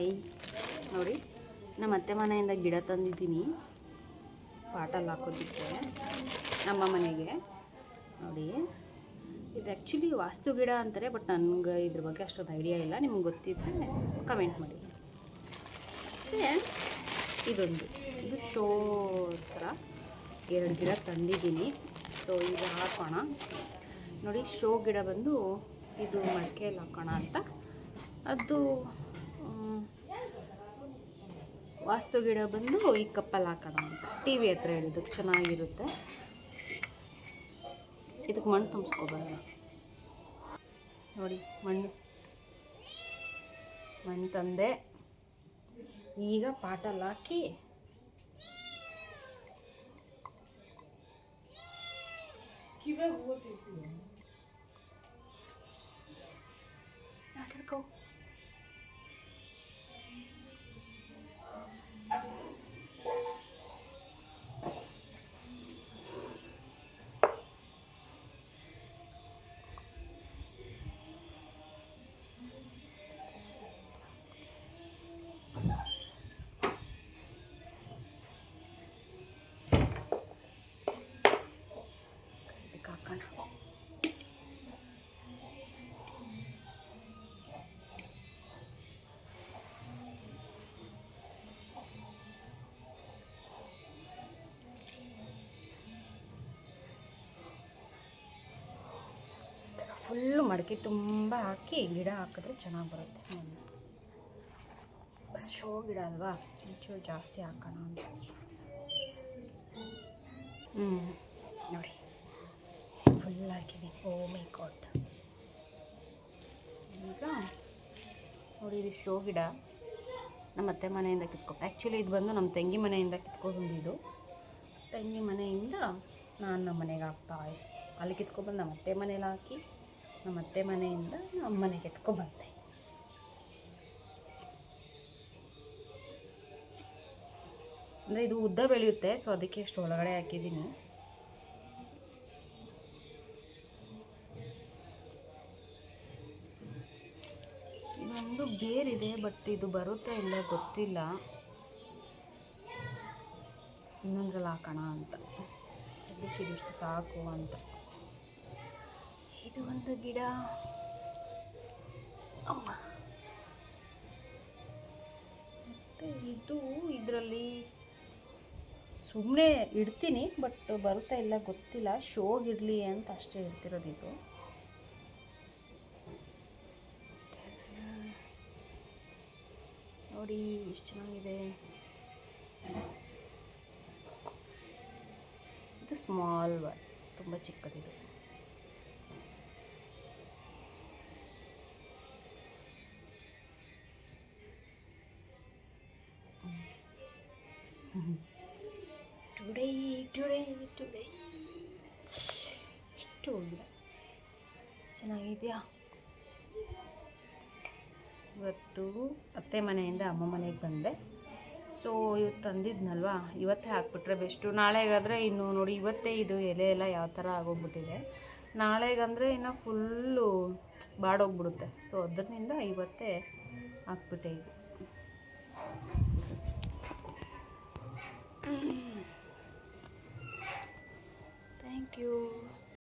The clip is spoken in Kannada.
ಹಾಯ್ ನೋಡಿ, ನಮ್ಮ ಅತ್ತೆ ಮನೆಯಿಂದ ಗಿಡ ತಂದಿದ್ದೀನಿ. ಪಾಟಲ್ಲಿ ಹಾಕೋದಿಕ್ಕೆ ನಮ್ಮ ಮನೆಗೆ. ನೋಡಿ, ಇದು ಆ್ಯಕ್ಚುಲಿ ವಾಸ್ತು ಗಿಡ ಅಂತಾರೆ ಬಟ್ ನನಗೆ ಇದ್ರ ಬಗ್ಗೆ ಅಷ್ಟೊಂದು ಐಡಿಯಾ ಇಲ್ಲ. ನಿಮ್ಗೆ ಗೊತ್ತಿದ್ದರೆ ಕಮೆಂಟ್ ಮಾಡಿ. ಇದೊಂದು. ಇದು ಶೋ ಥರ ಎರಡು ಗಿಡ ತಂದಿದ್ದೀನಿ. ಸೊ ಈಗ ಹಾಕೋಣ. ನೋಡಿ ಶೋ ಗಿಡ ಬಂದು ಇದು ಮಡಿಕೆಯಲ್ಲಿ ಹಾಕೋಣ ಅಂತ. ಅದು ವಾಸ್ತು ಗಿಡ ಬಂದು ಈ ಕಪ್ಪಲ್ಲಿ ಹಾಕೋಣ ಅಂತ. ಟಿ ವಿ ಹತ್ರ ಹೇಳಿದ್ದು ಚೆನ್ನಾಗಿರುತ್ತೆ. ಇದಕ್ಕೆ ಮಣ್ಣು ತುಂಬಿಸ್ಕೋಬಾರ ನೋಡಿ ಮಣ್ಣು. ಮಣ್ಣು ತಂದೆ. ಈಗ ಪಾಟಲ್ಲಿ ಹಾಕಿ. ಆಟಾಡ್ಕೋ ಫುಲ್ಲು ಮಡಕೆ ತುಂಬ ಹಾಕಿ ಗಿಡ ಹಾಕಿದ್ರೆ ಚೆನ್ನಾಗಿ ಬರುತ್ತೆ. ಶೋ ಗಿಡ ಅಲ್ವಾ? ಒಂಚೂರು ಜಾಸ್ತಿ ಹಾಕೋಣ ಅಂತ. ಹ್ಞೂ ನೋಡಿ. ಫುಲ್ ಹಾಕಿದ್ದೀನಿ ಓ ಮೈ ಗಾಡ್. ಈಗ ನೋಡಿ, ಇದು ಶೋ ಗಿಡ. ನಮ್ಮ ಅತ್ತೆ ಮನೆಯಿಂದ ಕಿತ್ಕೊಂಡು ಆ್ಯಕ್ಚುಲಿ ಇದು ಬಂದು ನಮ್ಮ ತಂಗಿ ಮನೆಯಿಂದ ಕಿತ್ಕೊಂಡು ಬಂದಿದ್ದು. ತಂಗಿ ಮನೆಯಿಂದ ನಾನು ನಮ್ಮ ಮನೆಗೆ ಹಾಕ್ತಾ ಇದ್ದೆ. ಅಲ್ಲಿ ಕಿತ್ಕೊಬಂದು ನಮ್ಮ ಅತ್ತೆ ಮನೇಲಿ ಹಾಕಿ ನಮ್ಮ ಅತ್ತೆ ಮನೆಯಿಂದ ನಮ್ಮ ಮನೆಗೆ ಎತ್ಕೊಬಂದೆ ಅಂದರೆ ಇದು ಉದ್ದ ಬೆಳೆಯುತ್ತೆ ಸೊ ಅದಕ್ಕೆ ಅಷ್ಟು ಒಳಗಡೆ ಹಾಕಿದ್ದೀನಿ. ಇದೊಂದು ಬೇರಿದೆ ಬಟ್ ಇದು ಬರುತ್ತೆ ಇಲ್ಲ ಗೊತ್ತಿಲ್ಲ. ಇನ್ನೊಂದ್ರಲ್ಲಿ ಹಾಕೋಣ ಅಂತ. ಅದಕ್ಕೆ ಇದಿಷ್ಟು ಸಾಕು ಅಂತ. ಇದು ಒಂದು ಗಿಡ. ಅಮ್ಮ. ಮತ್ತು ಇದು ಇದರಲ್ಲಿ ಸುಮ್ಮನೆ ಇಡ್ತೀನಿ, ಬಟ್ ಬರುತ್ತಾ ಇಲ್ಲ ಗೊತ್ತಿಲ್ಲ. ಶೋಗಿರಲಿ ಅಂತ ಅಷ್ಟೇ ಇಡ್ತಿರೋದು ಇದು. ನೋಡಿ ಎಷ್ಟು ಚೆನ್ನಾಗಿದೆ. ಇದು ಸ್ಮಾಲ್ ವರ್ ತುಂಬ ಚಿಕ್ಕದಿದೆ. ಟುಡೇ ಟುಡೇ ಟುಡೇ ಇಷ್ಟು ಚೆನ್ನಾಗಿದೆಯಾ? ಇವತ್ತು ಅತ್ತೆ ಮನೆಯಿಂದ ಅಮ್ಮ ಮನೆಗೆ ಬಂದೆ. ಸೊ ಇವತ್ತು ತಂದಿದ್ನಲ್ವಾ? ಇವತ್ತೇ ಹಾಕ್ಬಿಟ್ರೆ ಬೆಸ್ಟು ನಾಳೆಗಾದರೆ ಇನ್ನು ನೋಡಿ, ಇವತ್ತೇ ಇದು ಎಲೆ ಎಲ್ಲ ಯಾವ ಥರ ಆಗೋಗ್ಬಿಟ್ಟಿದೆ. ನಾಳೆಗಂದರೆ ಇನ್ನು ಫುಲ್ಲು ಬಾಡೋಗ್ಬಿಡುತ್ತೆ. ಸೊ ಅದರಿಂದ ಇವತ್ತೇ ಹಾಕ್ಬಿಟ್ಟೆ ಇದು.